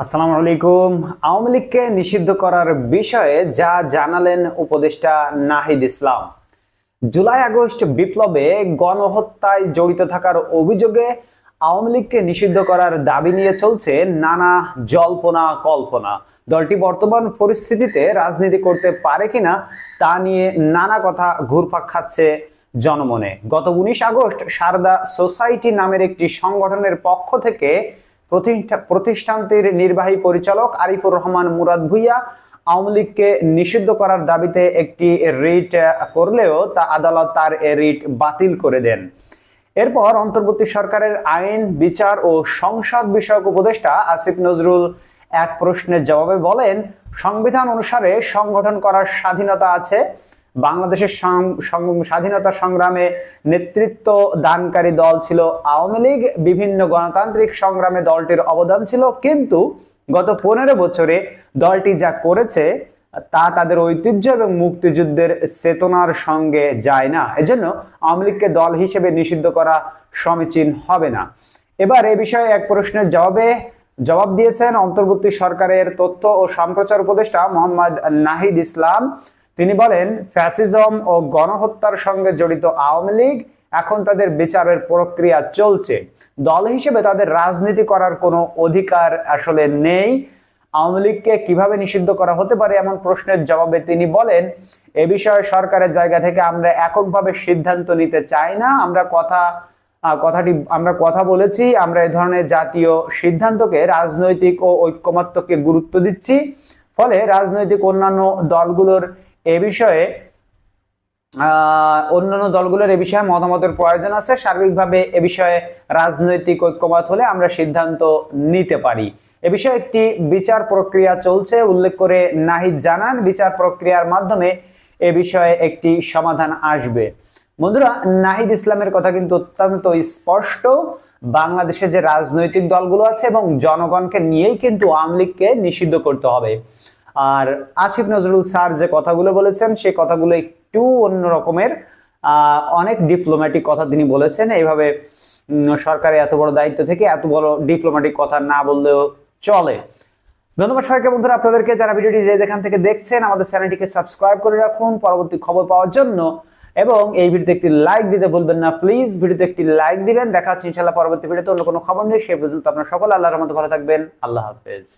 আসসালামু আলাইকুম। আওয়ামী লীগকে নিষিদ্ধ করার বিষয়ে যা জানালেন উপদেষ্টা নাহিদ ইসলাম। জুলাই আগস্ট বিপ্লবে গণহত্যায় জড়িত থাকার অভিযোগে আওয়ামী লীগকে নিষিদ্ধ করার দাবি নিয়ে চলছে নানা জল্পনা কল্পনা। দলটি বর্তমান পরিস্থিতিতে রাজনীতি করতে পারে কিনা তা নিয়ে নানা কথা ঘুরপাক খাচ্ছে জনমনে। গত উনিশ আগস্ট সারদা সোসাইটি নামের একটি সংগঠনের পক্ষ থেকে প্রতিষ্ঠানটির নির্বাহী পরিচালক আরিফুর রহমান মুরাদ ভুইয়া আওয়ামী লীগকে নিষিদ্ধ করার দাবিতে একটি রিট করলেও তা আদালত তার রিট বাতিল করে দেন। এরপর অন্তর্বর্তী সরকারের আইন, বিচার ও সংসদ বিষয়ক উপদেষ্টা আসিফ নজরুল এক প্রশ্নের জবাবে বলেন, সংবিধান অনুসারে সংগঠন করার স্বাধীনতা আছে বাংলাদেশের স্বাধীনতা সংগ্রামে নেতৃত্ব দানকারী দল ছিল আওয়ামী লীগ। বিভিন্ন গণতান্ত্রিক সংগ্রামে দলটির অবদান ছিল। কিন্তু গত পনেরো বছরে দলটি যা করেছে, তা তাদের ঐতিহ্য এবং মুক্তিযুদ্ধের চেতনার সঙ্গে যায় না। এজন্য আওয়ামী লীগকে দল হিসেবে নিষিদ্ধ করা সমীচীন হবে না। এবার এ বিষয়ে এক প্রশ্নের জবাবে জবাব দিয়েছেন অন্তর্বর্তী সরকারের তথ্য ও সম্প্রচার উপদেষ্টা মোহাম্মদ নাহিদ ইসলাম। তিনি বলেন, ফ্যাসিজম ও গণহত্যার সঙ্গে জড়িত আওয়ামী লীগ এখন তাদের বিচারের প্রক্রিয়া চলছে। দল হিসেবে তাদের রাজনীতি করার কোনো অধিকার আসলে নেই। আওয়ামী লীগকে কীভাবে নিষিদ্ধ করা হতে পারে এমন প্রশ্নের জবাবে তিনি বলেন, এ বিষয়ে সরকারের জায়গা থেকে আমরা এককভাবে সিদ্ধান্ত নিতে চাই না। আমরা কথা কথাটি, আমরা কথা বলেছি। আমরা এ ধরনের জাতীয় সিদ্ধান্তকে, রাজনৈতিক ও ঐক্যমত্যকে গুরুত্ব দিচ্ছি। ফলে রাজনৈতিক অন্যান্য দলগুলোর এ বিষয়ে অন্যান্য দলগুলোর এ বিষয়ে মতামতের প্রয়োজন আছে। সার্বিকভাবে এ বিষয়ে রাজনৈতিক ঐক্যমত হলে আমরা সিদ্ধান্ত নিতে পারি। এ বিষয়ে একটি বিচার প্রক্রিয়া চলছে, উল্লেখ করে নাহিদ জানান। বিচার প্রক্রিয়ার মাধ্যমে এ বিষয়ে একটি সমাধান আসবে। বন্ধুরা, নাহিদ ইসলামের কথা কিন্তু অত্যন্ত স্পষ্ট। বাংলাদেশে যে রাজনৈতিক দলগুলো আছে এবং জনগণকে নিয়েই কিন্তু আওয়ামী লীগকে নিষিদ্ধ করতে হবে। আর আসিফ নজরুল স্যার যে কথাগুলো বলেছেন সেই কথাগুলো একটু অন্য রকমের। অনেক ডিপ্লোম্যাটিক কথা তিনি বলেছেন। এইভাবে সরকারের এত বড় দায়িত্ব থেকে এত বড় ডিপ্লোম্যাটিক কথা না বললেও চলে। ধন্যবাদ সবাইকে বন্ধুরা, আপনাদেরকে যারা ভিডিওটি যে যেখান থেকে দেখছেন, আমাদের চ্যানেলটিকে সাবস্ক্রাইব করে রাখুন, পরবর্তী খবর পাওয়ার জন্য। এবং এই ভিডিওতে একটি লাইক দিতে ভুলবেন না প্লিজ ভিডিওতে একটি লাইক দিবেন। দেখা হচ্ছে ইনশাল্লাহ পরবর্তী ভিডিওতে অন্য কোনো খবর নেই সে পর্যন্ত আপনার সকল আল্লাহর মতো ভালো থাকবেন। আল্লাহ হাফেজ।